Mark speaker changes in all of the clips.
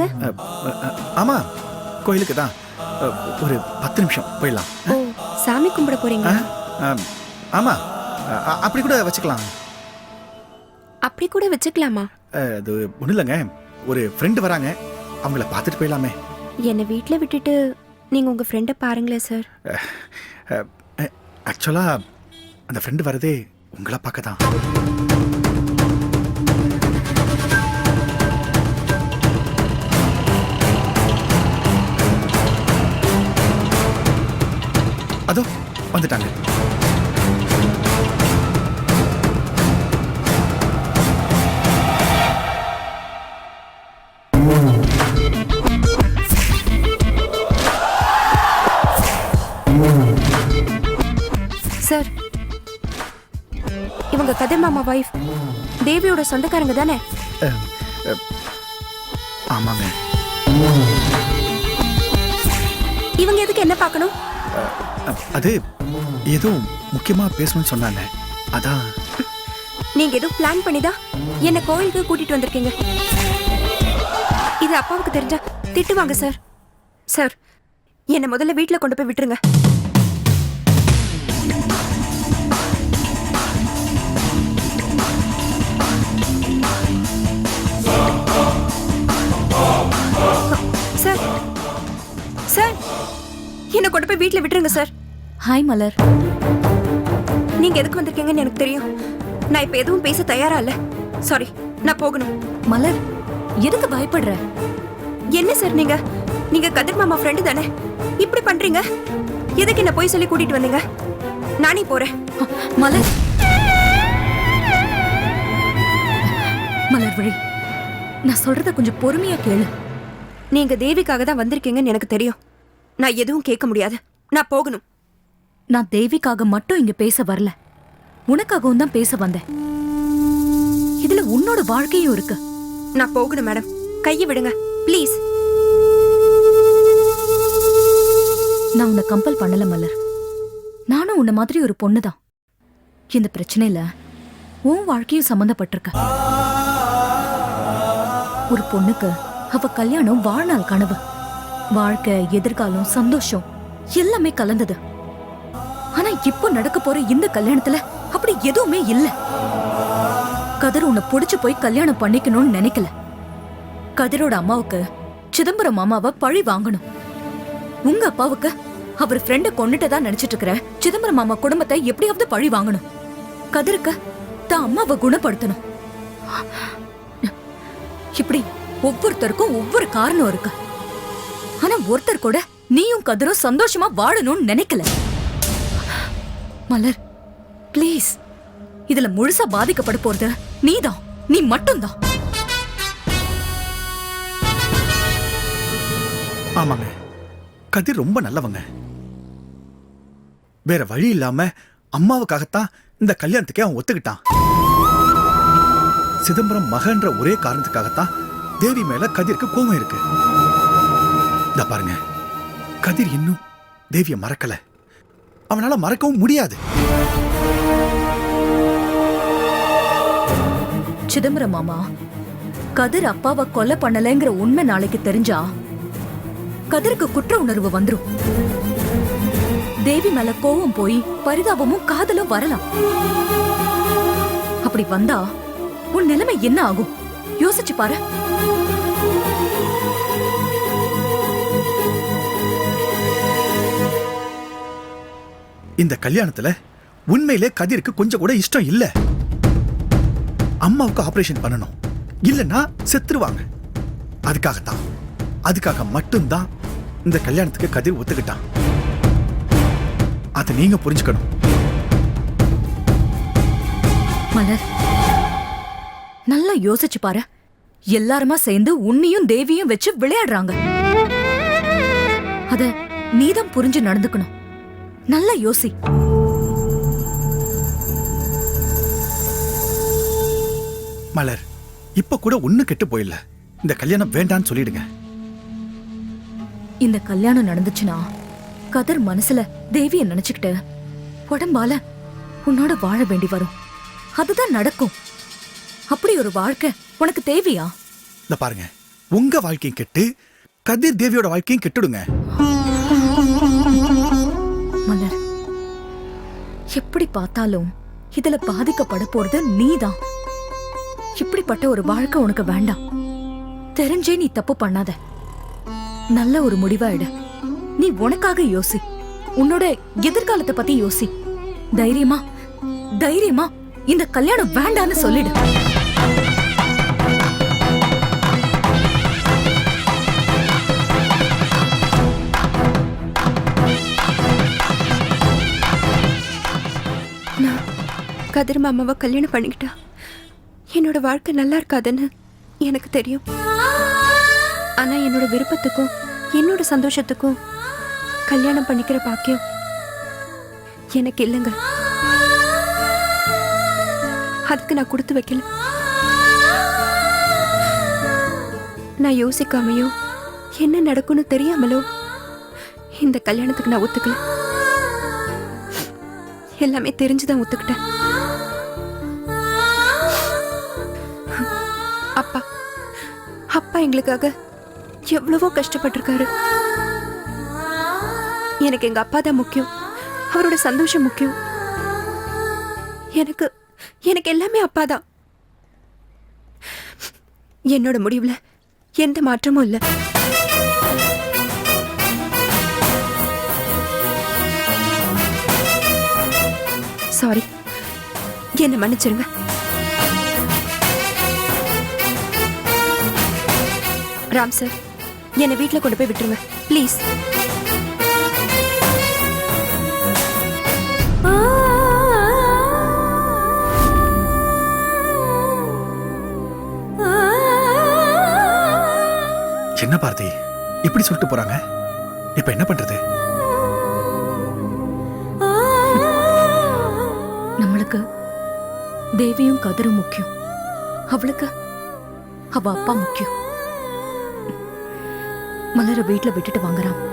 Speaker 1: அ, ஆமா கோயிலுக்கு தான். ஒரு பத்து நிமிஷம் போயிடலாம்.
Speaker 2: ஓ சாமி கும்பிட போறீங்க
Speaker 1: ஆமா அப்படி கூட வச்சுக்கலாம்.
Speaker 2: அப்படி கூட வச்சுக்கலாமா?
Speaker 1: அது ஒன்றும் இல்லைங்க. ஒரு ஃப்ரெண்டு வராங்க அவங்கள பார்த்துட்டு போயிடலாமே.
Speaker 2: என்னை வீட்டில் விட்டுட்டு நீங்க உங்க ஃப்ரெண்டை பாருங்களேன் சார்
Speaker 1: ஆக்சுவலாக அந்த ஃப்ரெண்டு வரதே உங்களை பார்க்க தான். அதோ வந்துட்டாங்க.
Speaker 2: சார் இவங்க கதிர் மாமா வைஃப் தேவியோட சொந்தக்காரங்க தானே?
Speaker 1: ஆமாங்க.
Speaker 2: இவங்க எதுக்கு என்ன பார்க்கணும்?
Speaker 1: அது ஏதோ முக்கியமாக பேசணும்னு சொன்னாங்க. அதான்.
Speaker 2: நீங்க எதுவும் பிளான் பண்ணிதா என்ன கோயிலுக்கு கூட்டிட்டு வந்திருக்கீங்க. இது அப்பாவுக்கு தெரிஞ்சா திட்டுவாங்க சார் சார் என்னை முதல்ல வீட்டுல கொண்டு போய் விட்டுருங்க. சார் சார் என்னை கொண்டு போய் வீட்ல விட்டுருங்க சார்
Speaker 3: ஹாய் மலர்.
Speaker 2: நீங்க எதுக்கு வந்திருக்கீங்கன்னு எனக்கு தெரியும். நான் இப்ப எதுவும் பேச தயாரா இல்ல. சாரி நான் போகணும்.
Speaker 3: மலர் எதுக்கு பயப்படுற?
Speaker 2: என்ன சார் நீங்க? நீங்க கதிர் மாமா ஃப்ரெண்டு தானே? இப்படி பண்றீங்க? எதுக்கு என்ன போய் சொல்லி கூட்டிட்டு வந்தீங்க? நானே போறேன்.
Speaker 3: மலர். மலர் விழி நான் சொல்றத கொஞ்சம் பொறுமையா கேளு.
Speaker 2: நீங்க தேவிக்காக தான் வந்திருக்கீங்கன்னு எனக்கு தெரியும். நான் எதுவும் கேட்க முடியாது. நான் போகணும்.
Speaker 3: நான் தேவிக்காக மட்டும் இங்க பேச வரல. உனக்காகவும் தான் பேச வந்தேன். இதுல உன்னோட வாழ்க்கையும் இருக்கு.
Speaker 2: நான் போகணும் மேடம். கையை விடுங்க. ப்ளீஸ்
Speaker 3: நான் உன்னை கம்பல் பண்ணல மலர். நானும் உன்ன மாதிரி ஒரு பொண்ணுதான். இந்த பிரச்சனையில உன் வாழ்க்கையும் சம்பந்தப்பட்டிருக்க. ஒரு பொண்ணுக்கு அவ கல்யாணம் வாழ்நாள் கனவு. வாழ்க்கை எதிர்காலம் சந்தோஷம் எல்லாமே கலந்தது. ஆனா இப்போ நடக்க போற இந்த கல்யாணத்துல அப்படி எதுவுமே இல்ல. கதிர் உன்னை புடிச்சு போய் கல்யாணம் பண்ணிக்கணும்னு நினைக்கல. கதிரோட அம்மாவுக்கு சிதம்பரம் மாமாவை பழி வாங்கணும். உங்க அப்பாவுக்கு அவர் ஃப்ரெண்ட கொண்டுட்டதா நினைச்சிட்டு இருக்கிற சிதம்பரம் மாமா குடும்பத்தை எப்படியாவது பழி வாங்கணும். கதிருக்கு தான் அம்மாவை குணப்படுத்தணும். இப்படி ஒவ்வொருத்தருக்கும் ஒவ்வொரு காரணம் இருக்கு. ஆனா ஒருத்தர் கூட நீயும் கதிரும் சந்தோஷமா வாழணும்னு நினைக்கல. மலர் ப்ளீஸ் இதுல முழுசா பாதிக்கப்பட போறது நீதான். நீ மட்டும்தான்.
Speaker 1: ஆமாங்க. கதிர் ரொம்ப நல்லவங்க. வேற வழி இல்லாம அம்மாவுக்காகத்தான் இந்த கல்யாணத்துக்கே அவன் ஒத்துக்கிட்டான். சிதம்பரம் மகன்ற ஒரே காரணத்துக்காகத்தான் தேவி மேல கதிர்க்கு கோபம் இருக்கு. இந்த பாருங்க. கதிர் இன்னும் தேவிய மறக்கல. அவனால மறக்கவும் முடியாது.
Speaker 3: சிதம்பரம் மாமா கதிர் அப்பாவை கொலை பண்ணலைங்கிற உண்மை நாளைக்கு தெரிஞ்சா கதிருக்கு குற்ற உணர்வு வந்துரும். தேவி மேல கோவம் போய் பரிதாபமும் காதலும் வரலாம். அப்படி வந்தா உன் நிலைமை என்ன ஆகும்? யோசிச்சு பாரு.
Speaker 1: இந்த கல்யாணத்துல உண்மையிலே கதிருக்கு கொஞ்சம் கூட இஷ்டம் இல்ல. அம்மாவுக்கு ஆபரேஷன் பண்ணணும். இல்லைன்னா செத்துருவாங்க. அதுக்காகத்தான். அதுக்காக மட்டும்தான் இந்த கல்யாணத்துக்கு கதிர் ஒத்துக்கிட்டான். அதை நீங்க புரிஞ்சுக்கணும்.
Speaker 3: மலர் நல்லா யோசிச்சு பாரு. எல்லாருமா சேர்ந்து உன்னையும் தேவியும் வச்சு விளையாடுறாங்க. அத நீதான் புரிஞ்சு நடந்துக்கணும். நல்லா யோசி.
Speaker 1: மலர் இப்ப கூட ஒண்ணு கெட்டு போயில்ல. இந்த கல்யாணம் வேண்டான்னு சொல்லிடுங்க.
Speaker 3: இந்த கல்யாணம் நடந்துச்சுன்னா கதர் மனசுல தேவிய நினைச்சுக்கிட்டு உடம்பால உன்னோட வாழ வேண்டி வரும். அதுதான் நடக்கும். அப்படி ஒரு வாழ்க்கை உனக்கு தேவையா?
Speaker 1: இந்த பாருங்க உங்க வாழ்க்கையும் கெட்டு கதிர் தேவியோட வாழ்க்கையும் கெட்டுடுங்க.
Speaker 3: எப்படி பார்த்தாலும் இதுல பாதிக்கப்பட போறது நீதான். இப்படிப்பட்ட ஒரு வாழ்க்கை உனக்கு வேண்டாம். தெரிஞ்சே நீ தப்பு பண்ணாத. நல்ல ஒரு முடிவாயிடு நீ உனக்காக யோசி. உன்னோட எதிர்காலத்தை பத்தி யோசி. தைரியமா தைரியமா இந்த கல்யாணம் வேண்டான்னு சொல்லிடு.
Speaker 2: கதிர் மாமாவை கல்யாணம் பண்ணிக்கிட்டா. என்னோட வாழ்க்கை நல்லா இருக்காதுன்னு எனக்கு தெரியும். ஆனா என்னோட விருப்பத்துக்கும் என்னோட சந்தோஷத்துக்கும் கல்யாணம் பண்ணிக்கிற பாக்கியம் எனக்கு இல்லைங்க. அதுக்கு நான் கொடுத்து வைக்கல. நான் யோசிக்காமையோ என்ன நடக்கும்னு தெரியாமலோ இந்த கல்யாணத்துக்கு நான் ஒத்துக்கல. எல்லாமே தெரிஞ்சுதான் ஒத்துக்கிட்டேன். அப்பா எங்களுக்காக எவ்வளவோ கஷ்டப்பட்டிருக்காரு. எனக்கு எங்க அப்பா தான் முக்கியம். அவரோட சந்தோஷம் முக்கியம். எனக்கு எனக்கு எல்லாமே அப்பா தான். என்னோட முடிவுல எந்த மாற்றமும் இல்லை. சாரி என்னை மன்னிச்சிருங்க. ராம் சார் என்னை வீட்டில் கொண்டு போய் விட்டுருங்க. ப்ளீஸ்
Speaker 1: என்ன பாரதி இப்படி சொல்லிட்டு போறாங்க. இப்ப என்ன பண்றது?
Speaker 3: நம்மளுக்கு தேவியும் கதிரும் முக்கியம். அவளுக்கு அவ அப்பா முக்கியம். மலரை வீட்டில் விட்டுட்டு வாங்குறான்.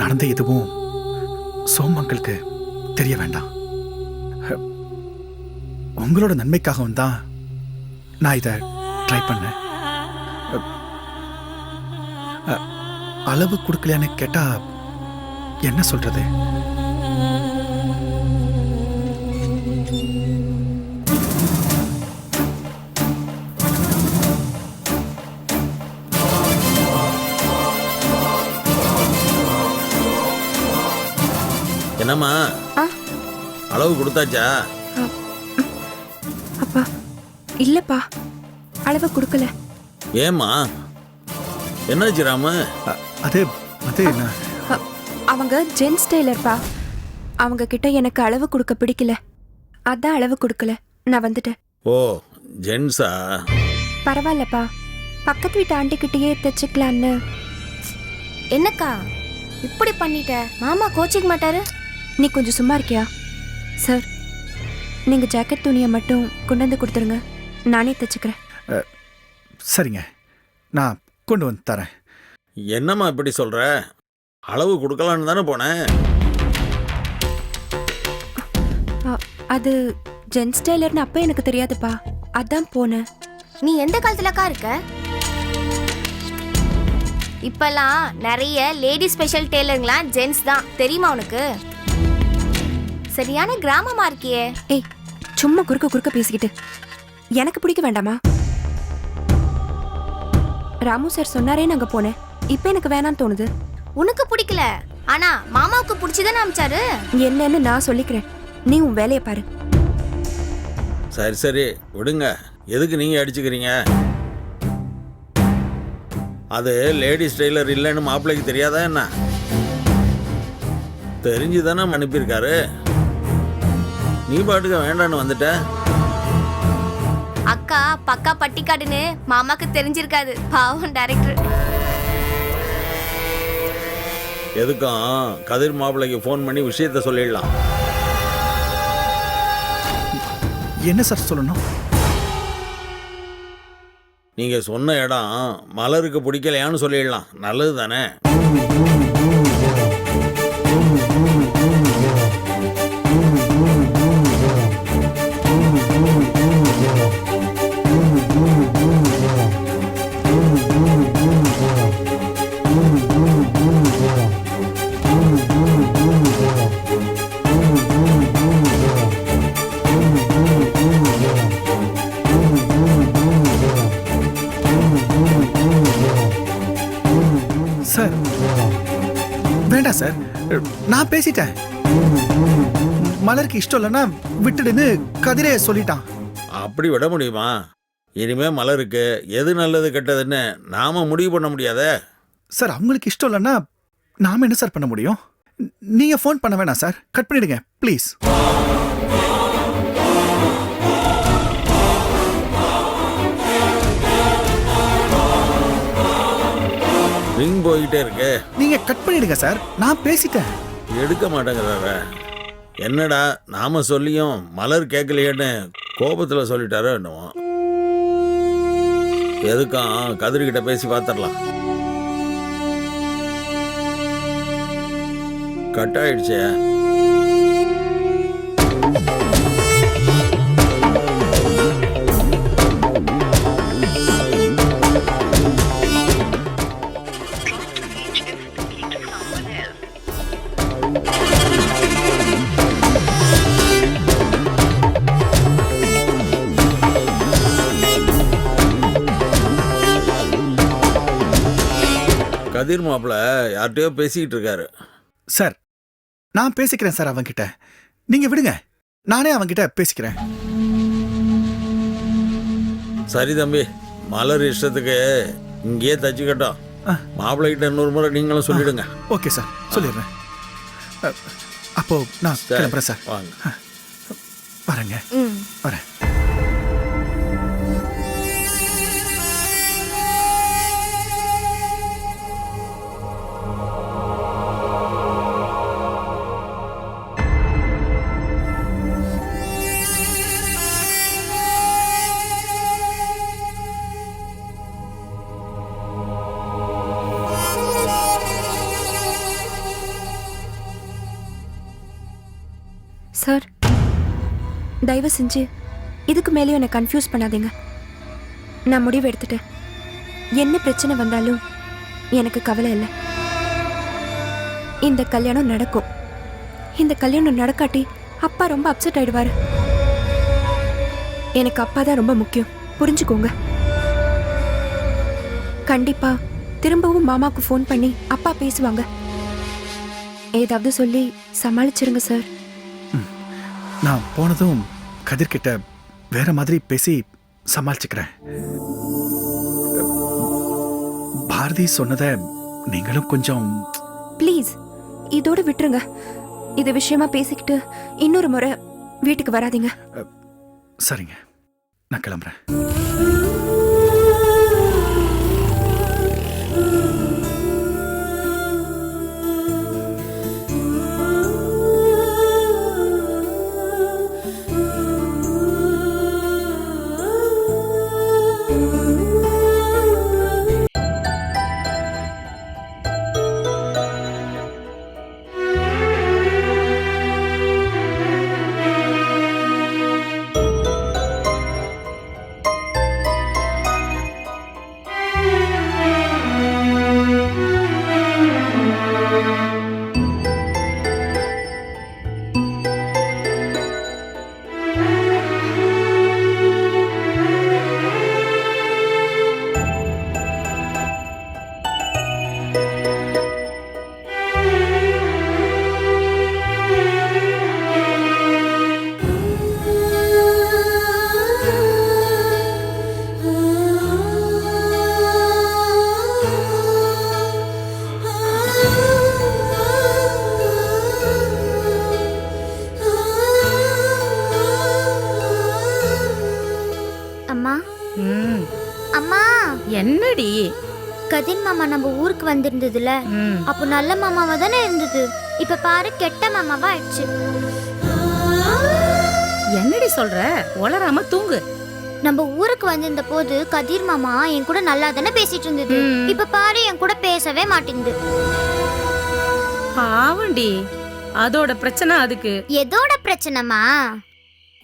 Speaker 1: நடந்த எதுவும் சோமங்களுக்கு தெரிய வேண்டாம். உங்களோட நன்மைக்காகவும் தான் நான் இதை ட்ரை பண்ணேன். அளவு கொடுக்கலையான்னு கேட்டால் என்ன சொல்கிறது
Speaker 4: என்னம்மா
Speaker 2: ஆ.
Speaker 4: அளவு கொடுத்தாச்சா?
Speaker 2: அப்பா இல்லப்பா. அளவை கொடுக்கல.
Speaker 4: ஏம்மா? என்னாச்சு ராமு?
Speaker 1: அது அது
Speaker 2: அவங்க ஜென்ஸ் டெய்லர்ப்பா. அவங்க கிட்ட எனக்கு அளவு கொடுக்க பிடிக்கல. அதான் அளவு கொடுக்கல. நான் வந்துட்டேன்.
Speaker 4: ஓ ஜென்ஸா?
Speaker 2: பரவாயில்லப்பா. பக்கத்து வீட்டு ஆண்டிக்கிட்டேயே தைச்சுக்கலான்னு.
Speaker 5: என்னக்கா? இப்படி பண்ணிட்ட? மாமா கோச்சிக்க மாட்டாரு?
Speaker 2: நீ கொஞ்சம் சும்மா இருக்கியா? சார் நீங்க ஜாக்கெட் துணியை மட்டும் கொண்டு வந்து கொடுத்துருங்க. நானே தைச்சுக்கிறேன்.
Speaker 1: சரிங்க. நான் கொண்டு வந்து தரேன்.
Speaker 4: என்னம்மா இப்படி சொல்ற? அளவு கொடுக்கலான்னு தானே போனேன்.
Speaker 2: அது ஜென்ஸ் டெய்லர்னு அப்போ எனக்கு தெரியாதுப்பா. அதான் போனேன்.
Speaker 5: நீ எந்த காலத்துலக்கா இருக்க? இப்பெல்லாம் நிறைய லேடி ஸ்பெஷல் டெய்லருங்களாம் ஜென்ஸ் தான். தெரியுமா உனக்கு? சரியான கிராமமா இருக்கியே.
Speaker 2: ஏய் சும்மா குறுக்க குறுக்க பேசிக்கிட்டு. எனக்கு பிடிக்க வேண்டாமா? ராமு சார் சொன்னாரே நாங்க போனேன். இப்போ எனக்கு வேணாம்னு தோணுது.
Speaker 5: உனக்கு பிடிக்கல. ஆனா மாமாவுக்கு பிடிச்சதானே அமிச்சாரு?
Speaker 2: என்னன்னு நான் சொல்லிக்கிறேன். நீ உன் வேலையை பாரு.
Speaker 4: சரி சரி விடுங்க. எதுக்கு நீங்க அடிச்சுக்கிறீங்க? அது லேடிஸ் டெய்லர் இல்லைன்னு மாப்பிள்ளைக்கு தெரியாதா என்ன? தெரிஞ்சு தானே அனுப்பியிருக்காரு. நீ பாட்டுக்க வேண்டான்னு வந்துட்ட.
Speaker 5: அக்கா பக்கா பட்டிக்காடுன்னு மாமாக்கு தெரிஞ்சிருக்காது. பாவம் டைரக்டர்
Speaker 4: எதுக்கும் கதிர் மாப்பிள்ளைக்கு ஃபோன் பண்ணி விஷயத்த சொல்லிடலாம்.
Speaker 1: என்ன சார் சொல்லணும்?
Speaker 4: நீங்க சொன்ன இடம் மலருக்கு பிடிக்கலையான்னு சொல்லிடலாம். நல்லது தானே
Speaker 1: நான் பேசிட்டேன். மலருக்கு இஷ்டம் இல்லைன்னா விட்டுடுன்னு கதிரே சொல்லிட்டான்.
Speaker 4: அப்படி விட முடியுமா? இனிமே மலருக்கு எது நல்லது கெட்டதுன்னு நாம முடிவு பண்ண முடியாதே?
Speaker 1: சார் அவங்களுக்கு இஷ்டம் இல்லைன்னா நாம என்ன சார் பண்ண முடியும்? நீங்க ஃபோன் பண்ண வேணாம் சார். கட் பண்ணிடுங்க ப்ளீஸ்
Speaker 4: ரிங் போய்கிட்டே இருக்கு.
Speaker 1: நீங்க கட் பண்ணிடுங்க சார். நான் பேசிட்டேன்.
Speaker 4: எடுக்க மாட்டேங்கிறார என்னடா நாம சொல்லியும் மலர் கேட்கலையேன்னு கோபத்தில் சொல்லிட்டாரோ என்னவோ எதுக்கும் கதிர்கிட்ட பேசி பார்த்துடலாம் கட் ஆயிடுச்சே கதிர் மாப்பிள்ள யார்கிட்டயோ பேசிக்கிட்டு இருக்காரு.
Speaker 1: சார் நான் பேசிக்கிறேன் சார் அவன்கிட்ட. நீங்க விடுங்க நானே அவன்கிட்ட பேசிக்கிறேன்.
Speaker 4: சரி தம்பி மலர் இஷ்டத்துக்கு இங்கேயே தச்சுக்கட்டும்.
Speaker 1: ஆ.
Speaker 4: மாப்பிள்ளைகிட்ட இன்னொரு முறை நீங்களும் சொல்லிடுங்க.
Speaker 1: ஓகே சார் சொல்லிடுறேன். அப்போ நான்
Speaker 4: சரி,
Speaker 1: கிளம்புறேன் சார்.
Speaker 4: வாங்க.
Speaker 1: வரேங்க வரேன்.
Speaker 2: தயவு செஞ்சு இதுக்கு மேலேயும் என்னை கன்ஃபியூஸ் பண்ணாதீங்க. நான் முடிவு எடுத்துட்டேன். என்ன பிரச்சனை வந்தாலும் எனக்கு கவலை இல்லை. இந்த கல்யாணம் நடக்கும். இந்த கல்யாணம் நடக்காட்டி அப்பா ரொம்ப அப்செட் ஆயிடுவார். எனக்கு அப்பா தான் ரொம்ப முக்கியம். புரிஞ்சுக்கோங்க. கண்டிப்பா திரும்பவும் மாமாவுக்கு ஃபோன் பண்ணி அப்பா பேசுவாங்க. ஏதாவது சொல்லி சமாளிச்சிருங்க சார்
Speaker 1: நான் போனதும் கதிர்கிட்ட வேற மாதிரி பேசி சமாளிச்சுக்கிறேன். பாரதி சொன்னதை நீங்களும் கொஞ்சம்
Speaker 2: ப்ளீஸ் இதோட விட்டுருங்க. இது விஷயமா பேசிக்கிட்டு இன்னொரு முறை வீட்டுக்கு வராதீங்க.
Speaker 1: சரிங்க. நான் கிளம்புறேன்.
Speaker 5: கதிர் மாமா நம்ம ஊருக்கு வந்திருந்ததுல. அப்போ நல்ல மாமாவா தானே இருந்தது? இப்ப பாரு கெட்ட மாமாவா ஆயிடுச்சு.
Speaker 6: என்னடி சொல்ற? உளராம தூங்கு.
Speaker 5: நம்ம ஊருக்கு வந்திருந்த போது கதிர் மாமா என் கூட நல்லா தானே பேசிட்டு இருந்தது.
Speaker 6: ம்.
Speaker 5: இப்ப பாரு என் கூட பேசவே மாட்டேங்குது.
Speaker 6: பாவண்டி. அதோட பிரச்சனை அதுக்கு.
Speaker 5: எதோட பிரச்சனைமா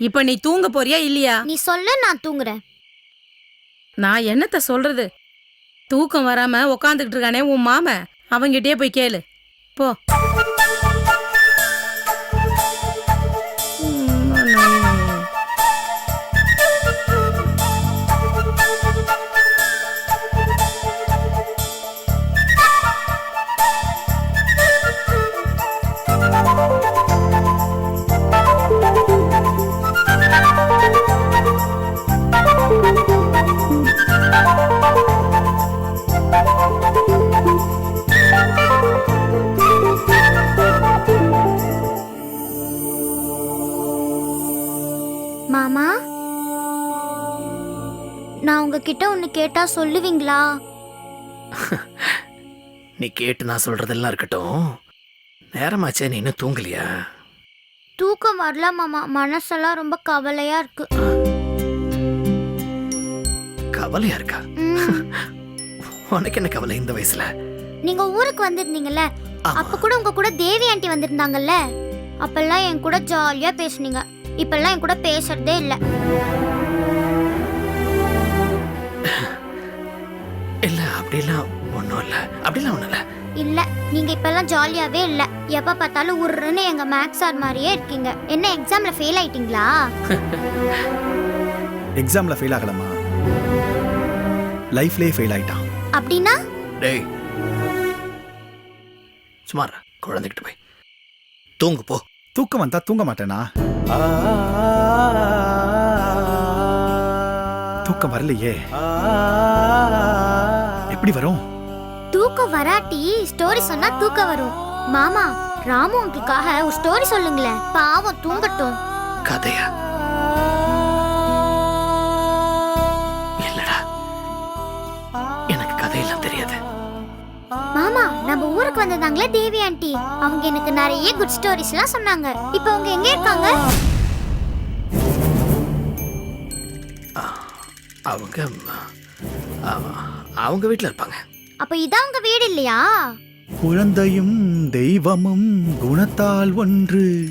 Speaker 6: இப்ப நீ தூங்க போறியா இல்லையா?
Speaker 5: நீ சொல்லு நான் தூங்குறேன்.
Speaker 6: நான் என்னத்த சொல்றது? தூக்கம் வராம உக்காந்துக்கிட்டு இருக்கானே உன் மாம? அவங்கிட்டயே போய் கேளு. போ.
Speaker 5: உங்ககிட்ட ஒன்னு கேட்டா சொல்லுவீங்களா?
Speaker 7: நீ கேட்டு நான் சொல்றதெல்லாம் இருக்கட்டும். நேரமாச்சே நீ இன்னும் தூங்கலையா?
Speaker 5: தூக்கம் வரல மாமா. மனசெல்லாம் ரொம்ப கவலையா இருக்கு.
Speaker 7: கவலையா இருக்கா. உனக்கு என்ன கவலை இந்த வயசுல?
Speaker 5: நீங்க ஊருக்கு வந்திருந்தீங்கல்ல. அப்ப கூட உங்க கூட தேவி ஆண்டி வந்திருந்தாங்கல்ல? அப்பெல்லாம் என் கூட ஜாலியா பேசுனீங்க. இப்பெல்லாம் என் கூட பேசுறதே
Speaker 7: இல்ல. அப்படிலாம் ஒண்ணும் இல்ல. அப்படிலாம் ஒண்ணும் இல்ல.
Speaker 5: இல்ல நீங்க இப்பெல்லாம் ஜாலியாவே இல்ல. எப்ப பார்த்தாலும் உருன்னு எங்க மேக்ஸ் சார் மாதிரியே இருக்கீங்க. என்ன எக்ஸாம்ல ஃபெயில் ஆயிட்டீங்களா?
Speaker 1: எக்ஸாம்ல ஃபெயில் ஆகலமா லைஃப்லயே ஃபெயில் ஆயிட்டான்.
Speaker 5: அப்படின்னா?
Speaker 7: டேய். சுமார் குழந்தைகிட்ட போய். தூங்கு போ.
Speaker 1: தூக்கம் வந்தா தூங்க மாட்டேனா? தூக்கம் வரலையே. எப்படி வரும்?
Speaker 5: தூக்கம் வராட்டி ஸ்டோரி சொன்னா தூக்கம் வரும். மாமா ராமு உங்களுக்காக ஒரு ஸ்டோரி சொல்லுங்களேன். பாவம் தூங்கட்டும்.
Speaker 7: கதையா? இல்லடா. எனக்கு கதையெல்லாம் தெரியாது.
Speaker 5: மாமா நம்ம ஊருக்கு வந்திருந்தாங்களே தேவி ஆண்டி. அவங்க எனக்கு நிறைய குட் ஸ்டோரிஸ் எல்லாம் சொன்னாங்க. இப்போ அவங்க எங்க இருக்காங்க?
Speaker 7: அவங்க ஆ, அவங்க வீட்டில் இருப்பாங்க.
Speaker 5: அப்ப இதான் உங்க வீடு இல்லையா?
Speaker 1: குழந்தையும் தெய்வமும் குணத்தால் ஒன்று.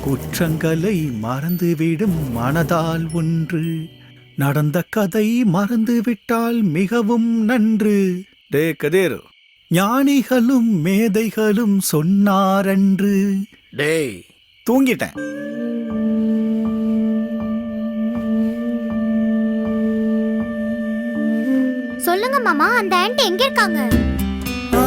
Speaker 1: குற்றங்களை மறந்துவிடும் மனதால் ஒன்று. நடந்த கதை மறந்துவிட்டால் மிகவும் நன்று. டே கதிர். ஞானிகளும் மேதைகளும் சொன்னாரன்று.
Speaker 7: டேய்.
Speaker 1: தூங்கிட்டேன்.
Speaker 5: சொல்லுங்க மாமா அந்த ஆண்டி எங்க இருக்காங்க?
Speaker 1: ஆ